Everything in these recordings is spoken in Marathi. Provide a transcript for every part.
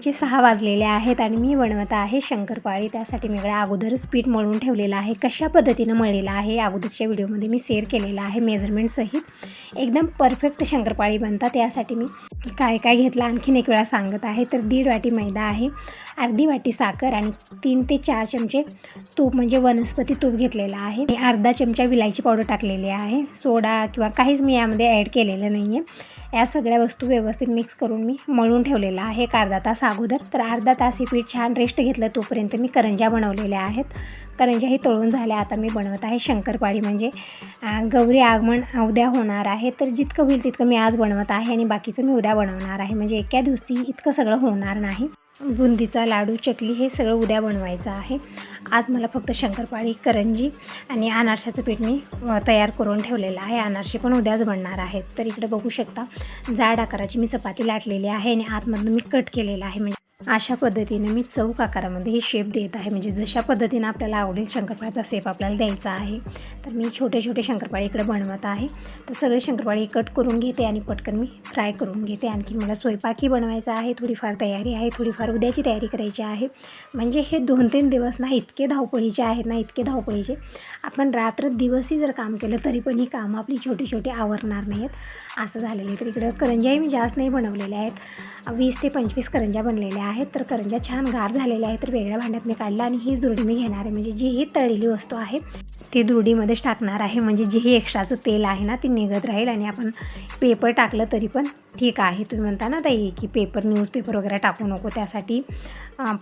इव्हनिंगचे सहा वाजलेले आहेत आणि मी बनवत आहे शंकरपाळी. त्यासाठी मी अगोदरच पीठ मळून ठेवलेलं आहे. कशा पद्धतीनं मळलेलं आहे अगोदरच्या व्हिडिओमध्ये मी शेअर केलेलं आहे मेजरमेंटसहित एकदम परफेक्ट शंकरपाळी बनतात. यासाठी मी काय काय घेतलं आणखीन एक वेळा सांगत आहे. तर दीड वाटी मैदा आहे अर्धी वाटी साखर आणि तीन ते चार चमचे तूप म्हणजे वनस्पती तूप घेतलेलं आहे. अर्धा चमचा विलायची पावडर टाकलेली आहे. सोडा किंवा काहीच मी यामध्ये ॲड केलेलं नाही आहे या सगळ्या वस्तू व्यवस्थित मिक्स करून मी मळून ठेवलेलं आहे एक अर्धा तास अगोदर. तर अर्धा तास हे पीठ छान रेस्ट घेतलं तोपर्यंत मी करंज्या बनवलेल्या आहेत. करंज्याही तळून झाल्या. आता मी बनवत आहे शंकरपाळी. म्हणजे गौरी आगमन उद्या होणार आहे. तर जितकं होईल तितकं मी आज बनवत आहे आणि बाकीचं मी उद्या बनवणार आहे. म्हणजे एका दिवशी इतकं सगळं होणार नाही. बुंदीचा लाडू चकली हे सगळं उद्या बनवायचं आहे. आज मला फक्त शंकरपाळी करंजी आणि अनारशाचं पीठ मी तयार करून ठेवलेलं आहे. अनारसे पण उद्याच बनणार आहेत. तर इकडे बघू शकता जाड आकाराची मी चपाती लाटलेली आहे आणि आतमधून मी कट केलेलं आहे. म्हणजे अशा पद्धतीने मी चौक आकारामध्ये हे शेप देत आहे. म्हणजे जशा पद्धतीनं आपल्याला आवडेल शंकरपाळ्याचा शेप आपल्याला द्यायचा आहे तर मी छोटे छोटे शंकरपाळी इकडे बनवत आहे. तर सगळे शंकरपाळी कट करून घेते आणि पटकन मी फ्राय करून घेते. आणखी मला स्वयंपाकही बनवायचा आहे थोडीफार तयारी आहे थोडीफार उद्याची तयारी करायची आहे. म्हणजे हे दोन तीन दिवस ना इतके धावपळीचे आहेत ना इतके धावपळीचे. आपण रात्र दिवसही जर काम केलं तरी पण ही कामं आपली छोटी छोटी आवरणार नाहीत. असं झालेलं आहे. तर इकडं करंज्याही मी जास्त नाही बनवलेल्या आहेत. वीस ते पंचवीस करंज्या बनलेल्या आहेत. तर करंज्या छान गार झालेल्या आहेत. तर वेगळ्या भांड्यात मी काढलं आणि हीच दुरडी मी घेणार आहे. म्हणजे जी ही तळलेली वस्तू आहे ती दुरडीमध्येच टाकणार आहे. म्हणजे जे ही एक्स्ट्राचं तेल आहे ना ती निघत राहील आणि आपण पेपर टाकलं तरी पण ठीक आहे. तुम्ही म्हणता ना ताई की पेपर न्यूजपेपर वगैरे टाकू नको. त्यासाठी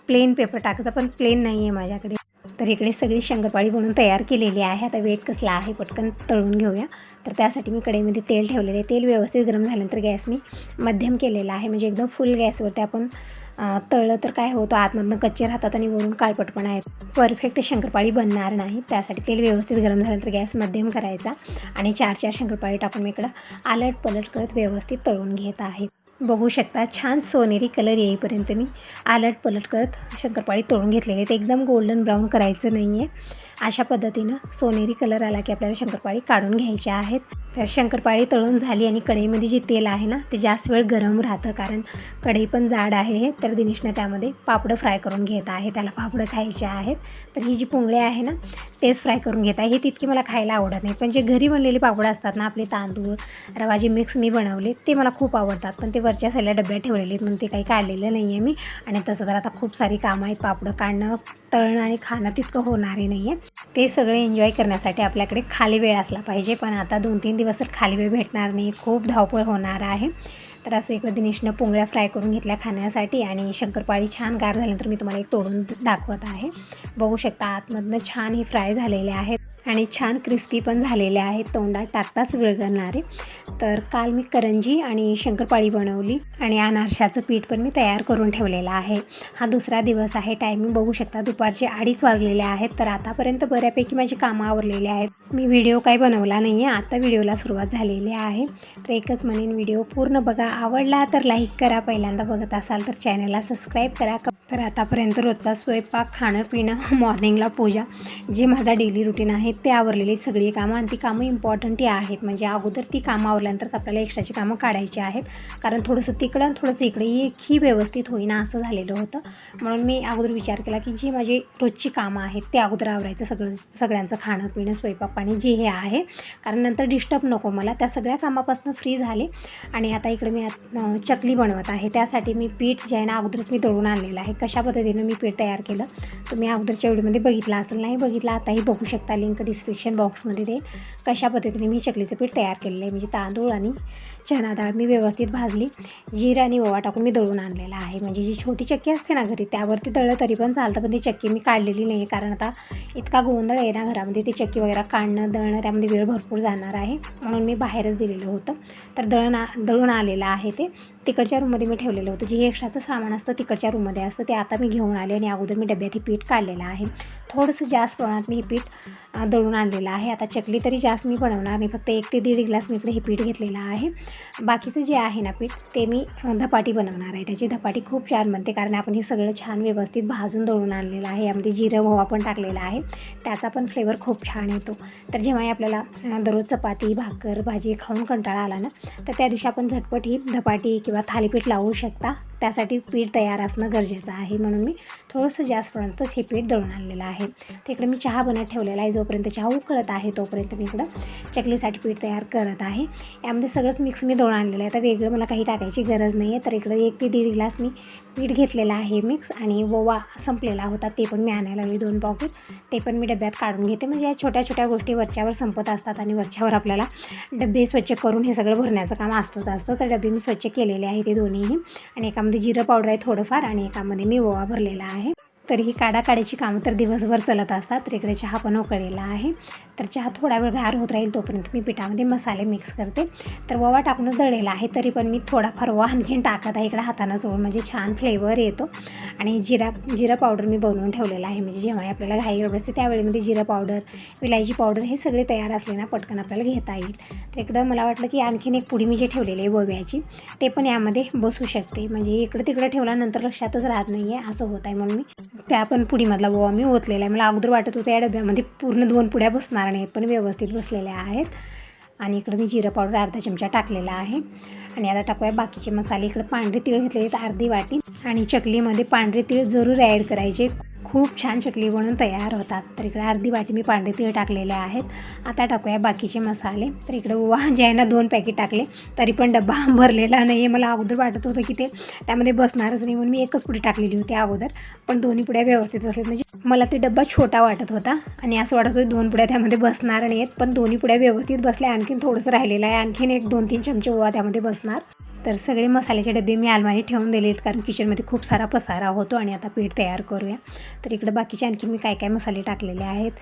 प्लेन पेपर टाकायचा. पण प्लेन नाही आहे माझ्याकडे. तर इकडे सगळी शंकरपाळी बनवून तयार केलेली आहे. आता वेट कसला आहे पटकन तळून घेऊया. तर त्यासाठी मी कढईमध्ये तेल ठेवलेलं आहे. तेल व्यवस्थित गरम झाल्यानंतर गॅस मी मध्यम केलेला आहे. म्हणजे एकदम फुल गॅसवरती आपण तळलं तर काय होतं आतमधनं कच्चे राहतात आणि वरून काळपटपण आहे परफेक्ट शंकरपाळी बनणार नाही. त्यासाठी तेल व्यवस्थित गरम झाल्यानंतर गॅस मध्यम करायचा आणि चार चार शंकरपाळी टाकून मी इकडं आलट पलट करत व्यवस्थित तळून घेत आहे. बघू शकता. छान सोनेरी कलर येईपर्यंत मी आलट पलट करत शंकरपाळी तोडून घेतलेली. आहेत ते एकदम गोल्डन ब्राऊन करायचं नाही आहे अशा पद्धतीनं सोनेरी कलर आला की आपल्याला शंकरपाळी काढून घ्यायच्या आहेत. तर शंकरपाळी तळून झाली आणि कढईमध्ये जे तेल आहे ना ते जास्त वेळ गरम राहतं कारण कढई पण जाड आहे तर दिनेशनं त्यामध्ये पापडं फ्राय करून घेत आहे. त्याला पापडं खायचे आहेत. तर ही जी पुंगळे आहे ना तेच फ्राय करून घेत आहे. हे तितकी मला खायला आवडत नाही. पण जे घरी बनलेली पापडं असतात ना आपले तांदूळ रवा जे मिक्स मी बनवले ते मला खूप आवडतात. पण ते वरच्या साईडला डब्यात ठेवलेले आहेत म्हणून ते काही काढलेलं नाही आहे मी. आणि तसं तर आता खूप सारी कामं आहेत. पापडं काढणं तळणं आणि खाणं तितकं होणारही नाही आहे ते सगळे एन्जॉय करण्यासाठी आपल्याकडे खाली वेळ असला पाहिजे. पण आता दोन तीन दिवस तर खाली वेळ भेटणार नाही. खूप धावपळ होणार आहे. तर असं इकडे दिनेशनं पोंगळ्या फ्राय करून घेतल्या खाण्यासाठी आणि शंकरपाळी छान गार झाल्यानंतर मी तुम्हाला एक तोडून दाखवत आहे. बघू शकता आतमधनं छान हे फ्राय झालेले आहेत आणि छान क्रिस्पी पण झालेले आहेत. तोंडात टाकताच विरघळणारे. तर काल मी करंजी आणि शंकरपाळी बनवली आणि अनारशाचं पीठ पण मी तयार करून ठेवलेलं आहे. हा दुसरा दिवस आहे. टायमिंग बघू शकता दुपारचे अडीच वाजलेले आहेत. तर आतापर्यंत बऱ्यापैकी माझी कामं आवरलेली आहेत. मी व्हिडिओ काही बनवला नाही आहे आता व्हिडिओला सुरुवात झालेली आहे. तर एकच म्हणेन व्हिडिओ पूर्ण बघा. आवडला तर लाईक करा पहिल्यांदा बघत असाल तर चॅनलला सबस्क्राईब करा. तर आतापर्यंत रोजचा स्वयंपाक खाणं पिणं मॉर्निंगला पूजा जे माझा डेली रुटीन आहे ते आवरलेली सगळी कामं आणि ती कामं इम्पॉर्टंटही आहेत. म्हणजे अगोदर ती कामं आवरल्यानंतरच आपल्याला एक्स्ट्राची कामं काढायची आहेत. कारण थोडंसं तिकडं आणि थोडंसं इकडे एकही व्यवस्थित होईना असं झालेलं होतं. म्हणून मी अगोदर विचार केला की जी माझी रोजची कामं आहेत ते अगोदर आवरायचं सगळं सगळ्यांचं खाणं पिणं स्वयंपाक पाणी जे हे आहे. कारण नंतर डिस्टर्ब नको मला. त्या सगळ्या कामापासून फ्री झाले. आणि आता इकडे मी आत- चकली बनवत आहे. त्यासाठी मी पीठ जे आहे ना अगोदरच मी दळून आणलेलं आहे. कशा पद्धतीनं मी पीठ तयार केलं तुम्ही अगोदरच्या व्हिडिओमध्ये बघितलं असेल. नाही बघितलं आताही बघू शकता. लिंक डिस्क्रिप्शन बॉक्समध्ये देईल. कशा पद्धतीने मी चकलीचं पीठ तयार केलेलं आहे. म्हणजे तांदूळ आणि चणा डाळ मी व्यवस्थित भाजली. जिरा आणि ओवा टाकून मी दळून आणलेला आहे. म्हणजे जी छोटी चक्की असते ना घरी त्यावरती दळलं तरी पण चालतं पण ती चक्की मी काढलेली नाही आहे कारण आता इतका गोंधळ आहे ना घरामध्ये ती चक्की वगैरे काढणं दळणं त्यामध्ये वेळ भरपूर जाणार आहे. म्हणून मी बाहेरच दिलेलं होतं. तर दळण आ दळून आलेलं आहे ते. तिकडच्या रूममध्ये मी ठेवलेलं होतं. जे एक्स्ट्राचं सामान असतं तिकडच्या रूममध्ये असतं ते आता मी घेऊन आले आणि अगोदर मी डब्यात हे पीठ काढलेलं आहे. थोडंसं जास्त प्रमाणात मी हे पीठ दळून आणलेलं आहे. आता चकली तरी जास्त मी बनवणार नाही. फक्त एक ते दीड ग्लास मी इकडे हे पीठ घेतलेलं आहे. बाकीचं जे आहे ना पीठ ते मी धपाटी बनवणार आहे. त्याची धपाटी खूप छान बनते कारण आपण हे सगळं छान व्यवस्थित भाजून दळून आणलेलं आहे. यामध्ये जिरं ओवा पण टाकलेला आहे. त्याचा पण फ्लेवर खूप छान येतो. तर जेव्हाही आपल्याला दररोज चपाती भाकर भाजी खाऊन कंटाळा आला ना तर त्या दिवशी आपण झटपट ही धपाटी किंवा थालीपीठ लावू शकता. त्यासाठी पीठ तयार असणं गरजेचं आहे. म्हणून मी थोडंसं जास्त प्रमाणातच हे पीठ दळून आणलेलं आहे. तिकडे मी चहा बनत ठेवलेला आहे जोपर्यंत चहा उकळत आहे तोपर्यंत मी इकडं चकलीसाठी पीठ तयार करत आहे. यामध्ये सगळंच मिक्स मी दोन आणलेलं आहे आता वेगळं मला काही टाकायची गरज नाही आहे तर इकडं एक ते दीड ग्लास मी पीठ घेतलेलं आहे मिक्स आणि ओवा संपलेला होता. ते पण मी आणायला लागली दोन पॉकेट ते पण मी डब्यात काढून घेते. म्हणजे या छोट्या छोट्या गोष्टी वरच्यावर संपत असतात आणि वरच्यावर आपल्याला डबे स्वच्छ करून हे सगळं भरण्याचं काम असतंच असतं. तर डबे मी स्वच्छ केलेले आहे ते दोन्हीही. आणि एकामध्ये जिरं पावडर आहे थोडंफार आणि एकामध्ये मी ओवा भरलेला आहे. तर ही काढाकाढीची कामं तर दिवसभर चलत असतात. तर इकडे चहा पण उकळलेला आहे. तर चहा थोडा वेळ गार होत राहील तोपर्यंत मी पिठामध्ये मसाले मिक्स करते. तर ववा टाकूनच दळलेला आहे तरी पण मी थोडाफार वा आणखीन टाकत आहे इकडे हातानं चोळून म्हणजे छान फ्लेवर येतो. आणि जिरा जिरा पावडर मी बनवून ठेवलेला आहे. म्हणजे जेव्हा आपल्याला घाई गडबड असते त्यावेळेमध्ये जिरा पावडर विलायची पावडर हे सगळे तयार असले ना पटकन आपल्याला घेता येईल. तर इकडं मला वाटलं की आणखीन एक पुडी मी जे ठेवलेली आहे गोव्याची ते पण यामध्ये बसू शकते. म्हणजे इकडं तिकडं ठेवल्यानंतर लक्षातच राहत नाही आहे असं होत आहे म्हणून मी त्या पण पुडीमधला ओवा मी ओतलेला आहे. मला अगोदर वाटत होतं या डब्यामध्ये पूर्ण दोन पुड्या बसणार नाहीत पण व्यवस्थित बसलेल्या आहेत. आणि इकडं मी जिरं पावडर अर्धा चमचा टाकलेला आहे. आणि आता टाकूया बाकीचे मसाले. इकडं पांढरे तीळ घेतले आहेत अर्धी वाटी. आणि चकलीमध्ये पांढरे तीळ जरूर ॲड करायचे. खूप छान चकली बनून तयार होतात. तर इकडे अर्धी वाटी मी पांढरे तीळ टाकलेले आहेत. आता टाकूया बाकीचे मसाले. तर इकडे वा जे आहे ना दोन पॅकेट टाकले. तरी पण डब्बा भरलेला नाही आहे मला अगोदर वाटत होतं की ते त्यामध्ये बसणारच नाही म्हणून मी एकच पुढे टाकलेली होती अगोदर. पण दोन्ही पुड्या व्यवस्थित बसलेत. म्हणजे मला ते डब्बा छोटा वाटत होता. आणि असं वाटत होतं दोन पुड्या त्यामध्ये बसणार नाही आहेत पण दोन्ही पुड्या व्यवस्थित बसल्या. आणखीन थोडंसं राहिलेलं आहे. आणखीन एक दोन तीन चमचे ओवा त्यामध्ये बसणार. तर सगळे मसाल्याचे डबे मी अलमारी ठेवून दिले आहेत कारण किचनमध्ये खूप सारा पसारा होतो आणि आता पीठ तयार करूया. तर इकडं बाकीचे आणखी मी काय काय मसाले टाकलेले आहेत.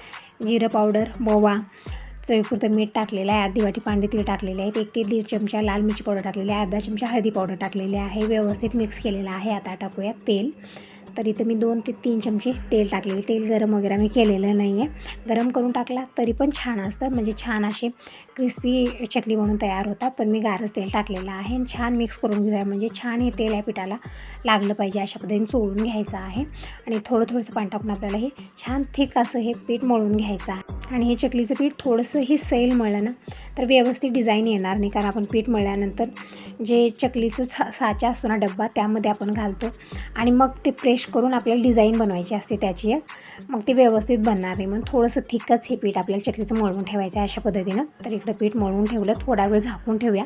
जिरं पावडर बोवा चवीपुरतं मीठ टाकलेलं आहे अर्धी वाटी पांढरे तीळ टाकलेले आहेत एक ते दीड चमचा लाल मिरची पावडर टाकलेली आहे अर्धा चमचा हळदी पावडर टाकलेली आहे. व्यवस्थित मिक्स केलेलं आहे. आता टाकूया तेल. तर इथे मी दोन ते तीन चमचे तेल टाकलेले तेल गरम वगैरे मी केलेलं नाही आहे गरम करून टाकला तरी पण छान असतं. म्हणजे छान असे क्रिस्पी चकली म्हणून तयार होतात. पण मी गारच तेल टाकलेलं आहे आणि छान मिक्स करून घेऊया. म्हणजे छान हे तेल या पिठाला लागलं पाहिजे अशा पद्धतीने चोळून घ्यायचं आहे. आणि थोडं थोडंसं पाणी टाकून आपल्याला हे छान थिक असं हे पीठ मळून घ्यायचं आहे. आणि हे चकलीचं पीठ थोडंसंही सैल मळलं ना तर व्यवस्थित डिझाईन येणार नाही कारण आपण पीठ मळल्यानंतर जे चकलीचं सा साचा असतो ना डब्बा त्यामध्ये आपण घालतो. आणि मग ते प्रेश करून आपल्याला डिझाईन बनवायची असते त्याची एक. मग ते व्यवस्थित बनणार नाही. मग थोडंसं थिकच हे पीठ आपल्याला चकलीचं मळून ठेवायचं आहे अशा पद्धतीनं. तर इकडं पीठ मळून ठेवलं थोडा वेळ झाकून ठेवूया.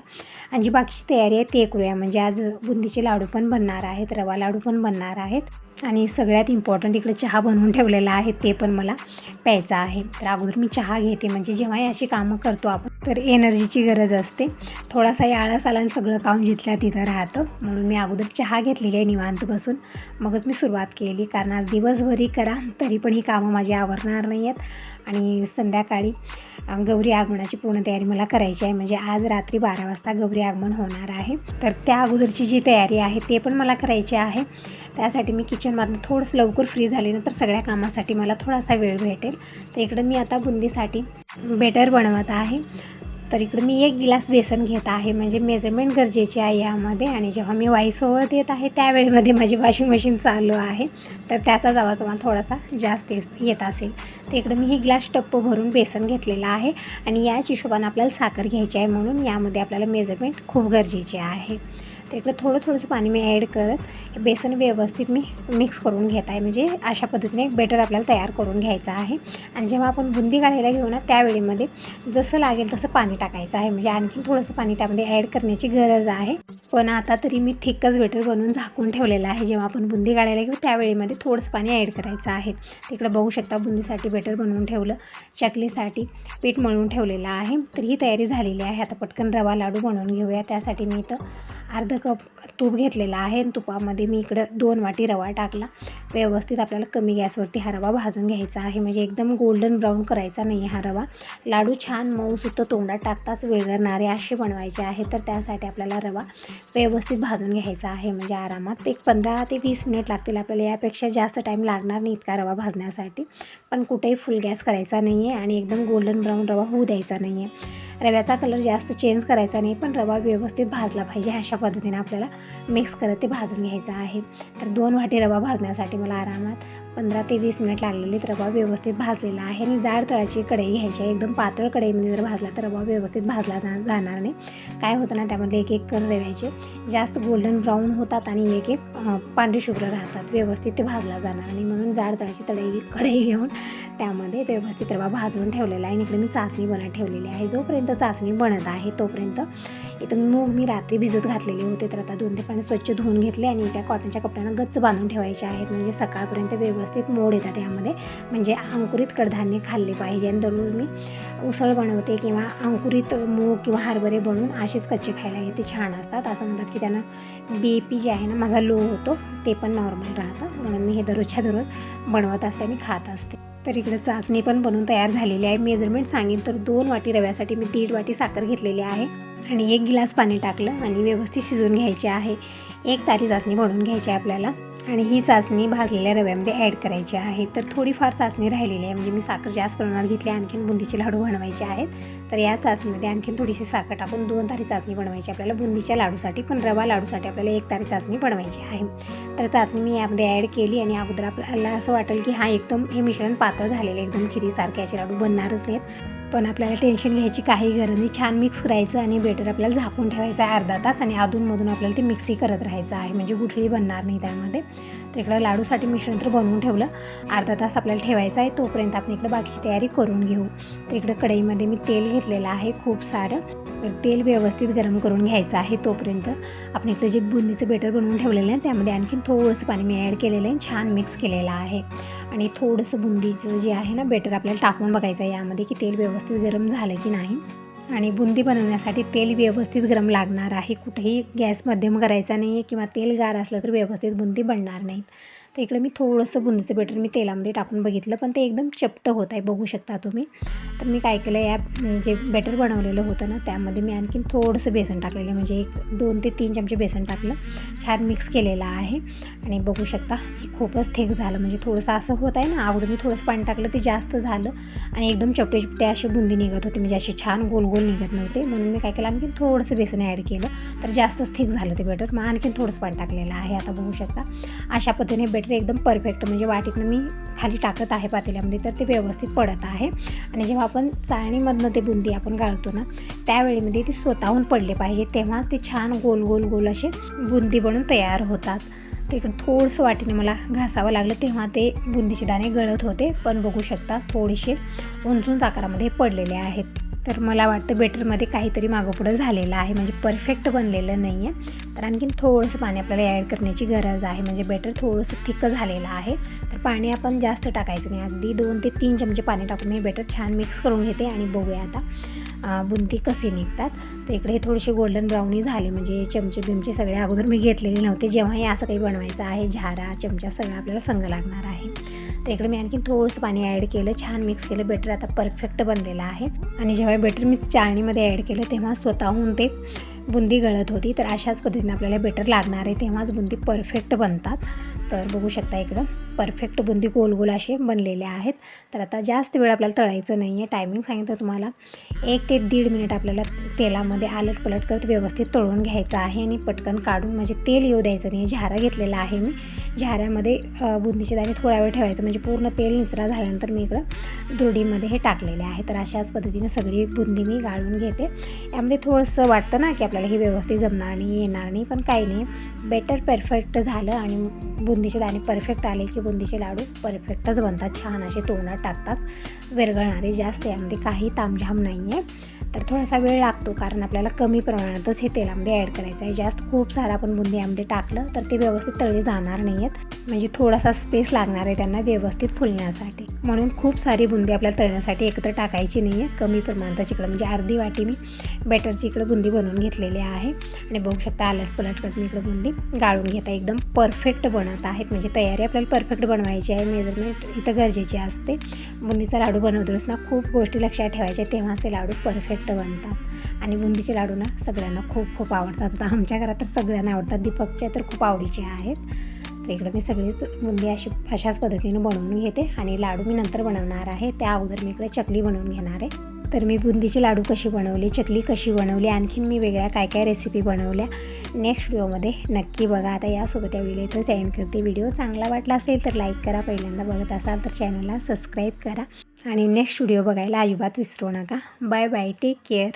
आणि जी बाकीची तयारी आहे ते करूया. म्हणजे आज बुंदीचे लाडू पण बनणार आहेत रवा लाडू पण बनणार आहेत. आणि सगळ्यात इम्पॉर्टंट इकडे चहा बनवून ठेवलेला आहे ते पण मला प्यायचा आहे. तर अगोदर मी चहा घेते. म्हणजे जेव्हाही अशी कामं करतो आपण तर एनर्जीची गरज असते. थोडासा आळस आला आणि सगळं काम जिथल्या तिथं राहतं. म्हणून मी अगोदर चहा घेतलेली आहे निवांत बसून. मगच मी सुरुवात केली. कारण आज दिवसभरही करा तरी पण ही कामं माझी आवरणार नाही आहेत. आणि संध्याकाळी गौरी आगमनाची पूर्ण तयारी मला करायची आहे. म्हणजे आज रात्री बारा वाजता गौरी आगमन होणार आहे. तर त्या अगोदरची जी तयारी आहे ते पण मला करायची आहे. त्यासाठी मी किचनमधून थोडंसं लवकर फ्री झाले ना तर सगळ्या कामासाठी मला थोडासा वेळ भेटेल. तर इकडं मी आता बुंदीसाठी बेटर बनवत आहे. तर इकडं मी एक गिलास बेसन घेत आहे. म्हणजे मेजरमेंट गरजेची आहे यामध्ये. आणि जेव्हा मी वाईस ओवर देत आहे त्यावेळेमध्ये माझी वॉशिंग मशीन चालू आहे. तर त्याचाच आवाज मला थोडासा जास्त येत येत असेल. तर इकडं मी हे ग्लास टप्प भरून बेसन घेतलेलं आहे. आणि याच हिशोबाने आपल्याला साखर घ्यायची आहे म्हणून यामध्ये आपल्याला मेजरमेंट खूप गरजेची आहे. तर इकडं थोडं थोडंसं पाणी मी ॲड करत हे बेसन व्यवस्थित मी मिक्स करून घेत आहे. म्हणजे अशा पद्धतीने एक बेटर आपल्याला तयार करून घ्यायचं आहे. आणि जेव्हा आपण बुंदी गाळायला घेऊ ना त्यावेळेमध्ये जसं लागेल तसं पाणी टाकायचं आहे. म्हणजे आणखी थोडंसं पाणी त्यामध्ये ॲड करण्याची गरज आहे. पण आता तरी मी थिकच बेटर बनवून झाकून ठेवलेलं आहे. जेव्हा आपण बुंदी गाळायला घेऊ त्यावेळेमध्ये थोडंसं पाणी ॲड करायचं आहे. तिकडं बघू शकता बुंदीसाठी बेटर बनवून ठेवलं. चकलीसाठी पीठ मळून ठेवलेलं आहे. तर ही तयारी झालेली आहे. आता पटकन रवा लाडू बनवून घेऊया. त्यासाठी मी इथं अर्ध कप तूप घेतलेला आहे. आणि तुपामध्ये मी इकडं दोन वाटी रवा टाकला. व्यवस्थित आपल्याला कमी गॅसवरती हा रवा भाजून घ्यायचा आहे. म्हणजे एकदम गोल्डन ब्राऊन करायचा नाही हा रवा. लाडू छान मऊसुद्धा तोंडात टाकताच विरघळणारे असे बनवायचे आहे. तर त्यासाठी आपल्याला रवा व्यवस्थित भाजून घ्यायचा आहे. म्हणजे आरामात एक पंधरा ते वीस मिनिट लागतील आपल्याला. यापेक्षा जास्त टाईम लागणार नाही इतका रवा भाजण्यासाठी. पण कुठेही फुल गॅस करायचा नाही आहे आणि एकदम गोल्डन ब्राऊन रवा होऊ द्यायचा नाही आहे रव्याचा कलर जास्त चेंज करायचा नाही. पण रवा व्यवस्थित भाजला पाहिजे अशा पद्धतीने. आपल्याला मिक्स करत ते भाजून घ्यायचं आहे. तर दोन वाटी रवा भाजण्यासाठी मला आरामात पंधरा ते वीस मिनिट लागलेले रवा व्यवस्थित भाजलेला आहे आणि जाड तळाची कढई घ्यायची आहे. एकदम पातळ कढईमध्ये म्हणजे जर भाजला तर रवा व्यवस्थित भाजला जा जाणार नाही. काय होतं ना त्यामध्ये एक एक कण रव्याचे जास्त गोल्डन ब्राऊन होतात आणि एक एक पांढरी पांढरे शुभ्र राहतात. व्यवस्थित ते भाजला जाणार नाही. म्हणून जाड तळाची कढई कढई घेऊन त्यामध्ये व्यवस्थित रवा भाजून ठेवलेला आहे. आणि इकडे मी चाचणी बनत ठेवलेली आहे. जोपर्यंत चाचणी बनत आहे तोपर्यंत इथं मूग मी रात्री भिजत घातलेले होते. तर आता दोन ते पाणी स्वच्छ धुवून घेतले आणि त्या कॉटनच्या कपड्यानं गच्च बांधून ठेवायचे आहेत. म्हणजे सकाळपर्यंत व्यवस्थित मोड येतात यामध्ये. म्हणजे अंकुरित कडधान्य खाल्ले पाहिजे. आणि दररोज मी उसळ बनवते किंवा अंकुरित मूग किंवा हरभरे बनवून असेच कच्चे खायला घेते छान असतात. असं म्हणतात की त्यांना बी पी जे आहे ना माझा लो होतो ते पण नॉर्मल राहतं. म्हणून मी हे दररोजच्या दररोज बनवत असते आणि खात असते. तर इकडे चाचणी पण बनवून तयार झालेली आहे. मेजरमेंट सांगेन तर दोन वाटी रव्यासाठी मी दीड वाटी साखर घेतलेली आहे आणि एक गिलास पाणी टाकलं आणि व्यवस्थित शिजवून घ्यायचे आहे. एक तारी चाचणी बनवून घ्यायची आहे आपल्याला. आणि ही चाचणी भाजलेल्या रव्यामध्ये ॲड करायची आहे. तर थोडीफार चाचणी राहिलेली आहे. म्हणजे मी साखर जास्त प्रमाणात घेतली आणखीन बुंदीचे लाडू बनवायचे आहेत. तर या चाचणीमध्ये आणखीन थोडीशी साखर टाकून दोन तारी चाचणी बनवायची आपल्याला बुंदीच्या लाडूसाठी पण रवा लाडूसाठी आपल्याला एक तारी चाचणी बनवायची आहे. तर चाचणी मी यामध्ये ॲड केली आणि अगोदर आपल्याला असं वाटेल की हा एकदम हे मिश्रण पातळ झालेलं आहे, एकदम खिरीसारखे असे लाडू बनणारच नाहीत. पण आपल्याला टेन्शन घ्यायची काही गरज नाही. छान मिक्स करायचं आणि बेटर आपल्याला झाकून ठेवायचं आहे अर्धा तास आणि अधूनमधून आपल्याला ते मिक्सी करत राहायचं आहे. म्हणजे गुठळी बनणार नाही त्यामध्ये. तर इकडं लाडूसाठी मिश्रण तर बनवून ठेवलं. अर्धा तास आपल्याला ठेवायचं आहे. तोपर्यंत आपण इकडं बाकीची तयारी करून घेऊ. तर इकडं कढईमध्ये मी तेल घेतलेलं आहे खूप सारं. तर तेल व्यवस्थित गरम करून घ्यायचं आहे तोपर्यंत. आपण इकडे जे बुंदीचं बेटर बनवून ठेवलेलं आहे त्यामध्ये आणखी थोडंसं पाणी मी ॲड केलेलं आहे छान मिक्स केलेलं आहे. आणि थोडंसं बुंदीचं जे आहे ना बेटर आपल्याला टाकून बघायचं आहे. यामध्ये की तेल व्यवस्थित गरम झालं की नाही. आणि बुंदी बनवण्यासाठी तेल व्यवस्थित गरम लागणार आहे. कुठेही गॅस मध्यम करायचा नाही आहे किंवा तेल गार असलं तर व्यवस्थित बुंदी बनणार नाहीत. तर इकडे मी थोडंसं बुंदीचं बेटर मी तेलामध्ये टाकून बघितलं पण ते एकदम चपटं होत आहे बघू शकता तुम्ही. तर मी काय केलं या जे बेटर बनवलेलं होतं ना त्यामध्ये मी आणखीन थोडंसं बेसन टाकलेलं म्हणजे एक दोन ते तीन चमचे बेसन टाकलं. छान मिक्स केलेलं आहे. आणि बघू शकता खूपच थेक झालं. म्हणजे थोडंसं असं होत आहे ना आवडून मी थोडंसं पाणी टाकलं ते जास्त झालं. आणि एकदम चपटे चपटे असे बुंदी निघत होते. म्हणजे असे छान गोल गोल निघत नव्हते. म्हणून मी काय केलं आणखी थोडंसं बेसन ॲड केलं. तर जास्तच थिक झालं ते बेटर मग आणखीन थोडंसं पाणी टाकलेलं आहे. आता बघू शकता अशा पद्धतीने बेटर एकदम परफेक्ट म्हणजे वाटीतनं मी खाली टाकत आहे पातेल्यामध्ये तर ते व्यवस्थित पडत आहे. आणि जेव्हा आपण चाळणीमधनं ते बुंदी आपण गाळतो ना त्यावेळेमध्ये ते स्वतःहून पडले पाहिजे. तेव्हा ते छान गोल गोल गोल असे बुंदी बनून तयार होतात. ते थोडंसं वाटीने मला घासावं लागलं तेव्हा ते बुंदीचे दाणे गळत होते. पण बघू शकता थोडेसे उंचून आकारामध्ये पडलेले आहेत. तर मला वाटतं बेटरमध्ये काहीतरी मागोपुढं झालेलं आहे. म्हणजे परफेक्ट बनलेलं नाही आहे तर आणखीन थोडंसं पाणी आपल्याला ॲड करण्याची गरज आहे. म्हणजे बेटर थोडंसं थिक्क झालेलं आहे. तर पाणी आपण जास्त टाकायचं नाही. अगदी दोन ते तीन चमचे पाणी टाकून हे बेटर छान मिक्स करून घेते आणि बघूया आता बुंदी कशी निघतात. तर इकडे हे थोडेसे गोल्डन ब्राउनी झाले. म्हणजे चमचे बिमचे सगळे अगोदर मी घेतलेले नव्हते. जेव्हा हे असं काही बनवायचं आहे झारा चमचा सगळं आपल्याला संग लागणार आहे. तर इकडे मी आणखी थोडंसं पाणी ॲड केलं छान मिक्स केलं. बेटर आता परफेक्ट बनलेलं आहे. आणि जेव्हा बेटर मी चाळणीमध्ये ॲड केलं तेव्हा स्वतःहून ते बुंदी गळत होती. तर अशाच पद्धतीने आपल्याला बेटर लागणार आहे तेव्हाच बुंदी परफेक्ट बनतात. तर बघू शकता इकडं परफेक्ट बुंदी गोल गोल असे बनलेले आहेत. तर आता जास्त वेळ आपल्याला तळायचं नाही आहे टायमिंग सांगितलं तुम्हाला. एक ते दीड मिनिट आपल्याला तेलामध्ये आलट पलट करत व्यवस्थित तळून घ्यायचं आहे. आणि पटकन काढून म्हणजे तेल येऊ द्यायचं नाही झारा घेतलेला आहे मी. झाऱ्यामध्ये बुंदीचे दाणे थोडा वेळ ठेवायचं. म्हणजे पूर्ण तेल निचरा झाल्यानंतर मी इकडं दुरडीमध्ये हे टाकलेले आहे. तर अशाच पद्धतीने सगळी बुंदी मी गाळून घेते. यामध्ये थोडंसं वाटतं ना की आपल्याला हे व्यवस्थित जमणार नाही येणार नाही. पण काही नाही. बेटर परफेक्ट झालं आणि बुंदीचे दाणे परफेक्ट आले की बुंदीचे लाडू परफेक्टच बनतात. छान असे तोंडात टाकतात. विरघळणारे जास्त. यामध्ये काही तामझाम नाही आहे. तर थोडासा वेळ लागतो कारण आपल्याला कमी प्रमाणातच हे तेलामध्ये ॲड करायचं आहे. जास्त खूप सारं आपण बुंदी यामध्ये टाकलं तर ते व्यवस्थित तळले जाणार नाही आहेत म्हणजे थोडासा स्पेस लागणार आहे त्यांना व्यवस्थित फुलण्यासाठी. म्हणून खूप सारी बुंदी आपल्याला तळण्यासाठी एकत्र टाकायची नाही आहे कमी प्रमाणात इकडं म्हणजे अर्धी वाटी मी बॅटरची इकडं बुंदी बनवून घेतलेली आहे. आणि बघू शकता आलट पलट करत मी इकडं बुंदी गाळून घेता एकदम परफेक्ट बनत आहेत. म्हणजे तयारी आपल्याला परफेक्ट बनवायची आहे. मेजरमेंट इथं गरजेची असते. बुंदीचा लाडू बनवतोच ना खूप गोष्टी लक्षात ठेवायच्या. तेव्हाच ते लाडू परफेक्ट बनतात. आणि बुंदीचे लाडू ना सगळ्यांना खूप खूप आवडतात. आता आमच्या घरात तर सगळ्यांना आवडतात. दीपकच्या तर खूप आवडीचे आहेत. तर इकडं मी सगळीच बुंदी अशी अशाच पद्धतीनं बनवून घेते आणि लाडू मी नंतर बनवणार आहे. त्या अगोदर मी इकडे चकली बनवून घेणार आहे. तर मी बुंदीचे लाडू कशी बनवली चकली कशी बनवली आणखीन मी वेगळ्या काय काय रेसिपी बनवल्या नेक्स्ट व्हिडिओमध्ये नक्की बघा. आता यासोबत या व्हिडिओ इथं करते. व्हिडिओ चांगला वाटला असेल तर लाईक करा. पहिल्यांदा बघत असाल तर चॅनलला सबस्क्राईब करा. आणि नेक्स्ट व्हिडिओ बघायला अजिबात विसरू नका. Bye bye take care